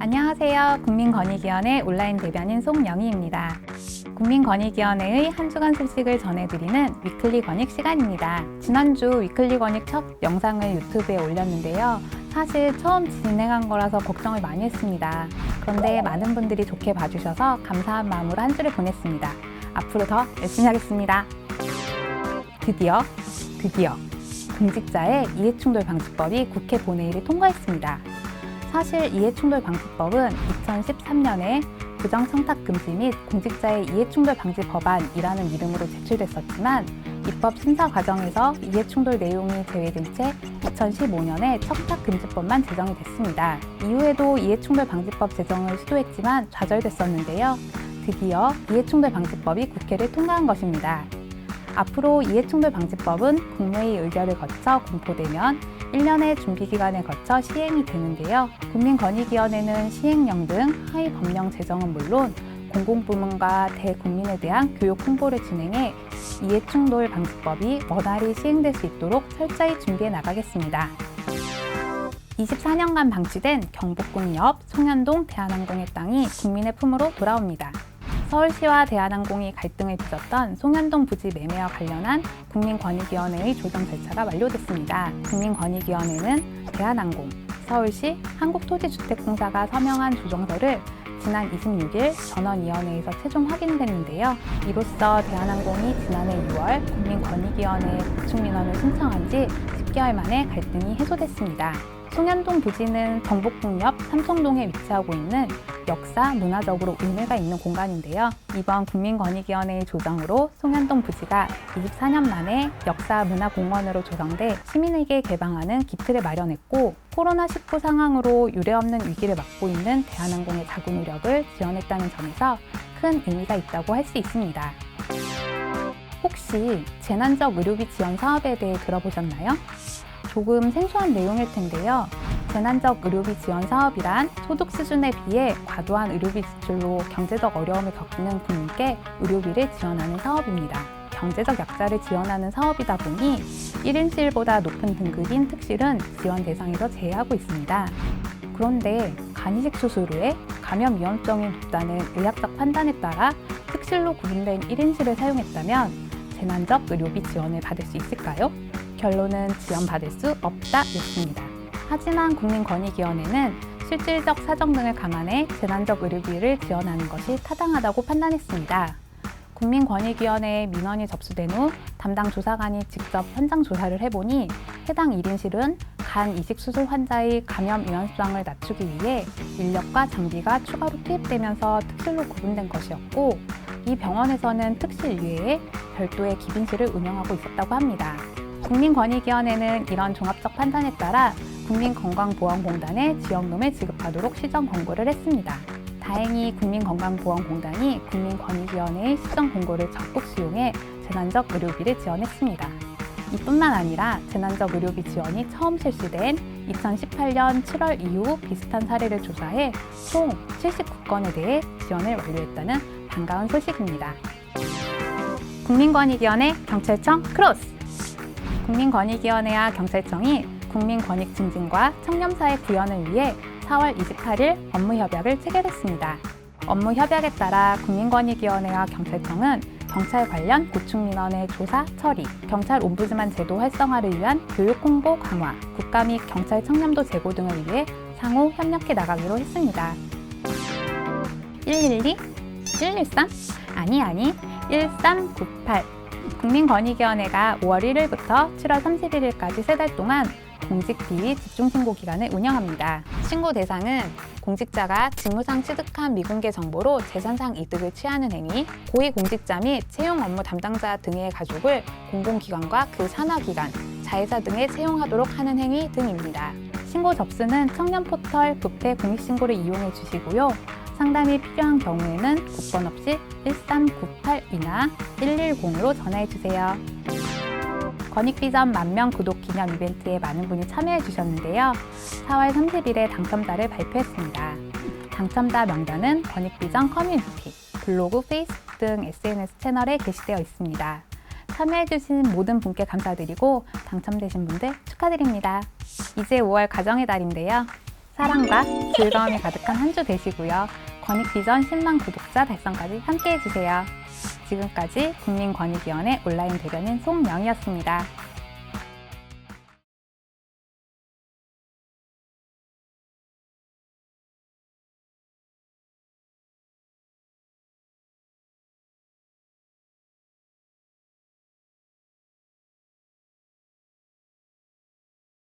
안녕하세요. 국민권익위원회 온라인 대변인 송영희입니다. 국민권익위원회의 한 주간 소식을 전해드리는 위클리 권익 시간입니다. 지난주 위클리 권익 첫 영상을 유튜브에 올렸는데요. 사실 처음 진행한 거라서 걱정을 많이 했습니다. 그런데 많은 분들이 좋게 봐주셔서 감사한 마음으로 한 주를 보냈습니다. 앞으로 더 열심히 하겠습니다. 드디어, 드디어 공직자의 이해충돌 방지법이 국회 본회의를 통과했습니다. 사실 이해충돌 방지법은 2013년에 부정 청탁 금지 및 공직자의 이해충돌 방지 법안이라는 이름으로 제출됐었지만 입법 심사 과정에서 이해충돌 내용이 제외된 채 2015년에 청탁금지법만 제정이 됐습니다. 이후에도 이해충돌 방지법 제정을 시도했지만 좌절됐었는데요. 드디어 이해충돌 방지법이 국회를 통과한 것입니다. 앞으로 이해충돌 방지법은 국무회의 의결을 거쳐 공포되면 1년의 준비 기간을 거쳐 시행이 되는데요. 국민권익위원회는 시행령 등 하위 법령 제정은 물론 공공부문과 대국민에 대한 교육 홍보를 진행해 이해충돌 방지법이 원활히 시행될 수 있도록 철저히 준비해 나가겠습니다. 24년간 방치된 경복궁 옆 송현동 대한항공의 땅이 국민의 품으로 돌아옵니다. 서울시와 대한항공이 갈등을 빚었던 송현동 부지 매매와 관련한 국민권익위원회의 조정 절차가 완료됐습니다. 국민권익위원회는 대한항공, 서울시, 한국토지주택공사가 서명한 조정서를 지난 26일 전원위원회에서 최종 확인했는데요. 이로써 대한항공이 지난해 6월 국민권익위원회에 보충민원을 신청한 지 10개월 만에 갈등이 해소됐습니다. 송현동 부지는 경복궁 옆 삼성동에 위치하고 있는 역사, 문화적으로 의미가 있는 공간인데요. 이번 국민권익위원회의 조정으로 송현동 부지가 24년 만에 역사 문화공원으로 조성돼 시민에게 개방하는 기틀을 마련했고 코로나19 상황으로 유례없는 위기를 맞고 있는 대한항공의 자구 노력을 지원했다는 점에서 큰 의미가 있다고 할 수 있습니다. 혹시 재난적 의료비 지원 사업에 대해 들어보셨나요? 조금 생소한 내용일 텐데요. 재난적 의료비 지원 사업이란 소득 수준에 비해 과도한 의료비 지출로 경제적 어려움을 겪는 국민께 의료비를 지원하는 사업입니다. 경제적 약자를 지원하는 사업이다 보니 1인실보다 높은 등급인 특실은 지원 대상에서 제외하고 있습니다. 그런데 간이식 수술 후에 감염 위험성이 높다는 의학적 판단에 따라 특실로 구분된 1인실을 사용했다면 재난적 의료비 지원을 받을 수 있을까요? 결론은 지원받을 수 없다였습니다. 하지만 국민권익위원회는 실질적 사정 등을 감안해 재난적 의료비를 지원하는 것이 타당하다고 판단했습니다. 국민권익위원회에 민원이 접수된 후 담당 조사관이 직접 현장 조사를 해보니 해당 1인실은 간 이식 수술 환자의 감염 위험성을 낮추기 위해 인력과 장비가 추가로 투입되면서 특실로 구분된 것이었고 이 병원에서는 특실 이외에 별도의 기빈실을 운영하고 있었다고 합니다. 국민권익위원회는 이런 종합적 판단에 따라 국민건강보험공단에 지원금을 지급하도록 시정 권고를 했습니다. 다행히 국민건강보험공단이 국민권익위원회의 시정 공고를 적극 수용해 재난적 의료비를 지원했습니다. 이뿐만 아니라 재난적 의료비 지원이 처음 실시된 2018년 7월 이후 비슷한 사례를 조사해 총 79건에 대해 지원을 완료했다는 반가운 소식입니다. 국민권익위원회 경찰청 크로스 국민권익위원회와 경찰청이 국민권익 증진과 청렴사의 구현을 위해 4월 28일 업무협약을 체결했습니다. 업무협약에 따라 국민권익위원회와 경찰청은 경찰 관련 고충 민원의 조사, 처리, 경찰 옴부즈만 제도 활성화를 위한 교육 홍보 강화, 국가 및 경찰 청렴도 제고 등을 위해 상호 협력해 나가기로 했습니다. 112? 113? 아니 아니 1398 국민권익위원회가 5월 1일부터 7월 31일까지 세 달 동안 공직 비위 집중 신고 기간을 운영합니다. 신고 대상은 공직자가 직무상 취득한 미공개 정보로 재산상 이득을 취하는 행위, 고위 공직자 및 채용 업무 담당자 등의 가족을 공공기관과 그 산하기관, 자회사 등에 채용하도록 하는 행위 등입니다. 신고 접수는 청년 포털 부패 공익신고를 이용해 주시고요. 상담이 필요한 경우에는 국번 없이 1398이나 110으로 전화해 주세요. 권익비전 만명 구독 기념 이벤트에 많은 분이 참여해 주셨는데요. 4월 30일에 당첨자를 발표했습니다. 당첨자 명단은 권익비전 커뮤니티, 블로그, 페이스북 등 SNS 채널에 게시되어 있습니다. 참여해주신 모든 분께 감사드리고 당첨되신 분들 축하드립니다. 이제 5월 가정의 달인데요. 사랑과 즐거움이 가득한 한 주 되시고요. 권익 비전 10만 구독자 달성까지 함께 해주세요. 지금까지 국민권익위원회 온라인 대변인 송영이었습니다.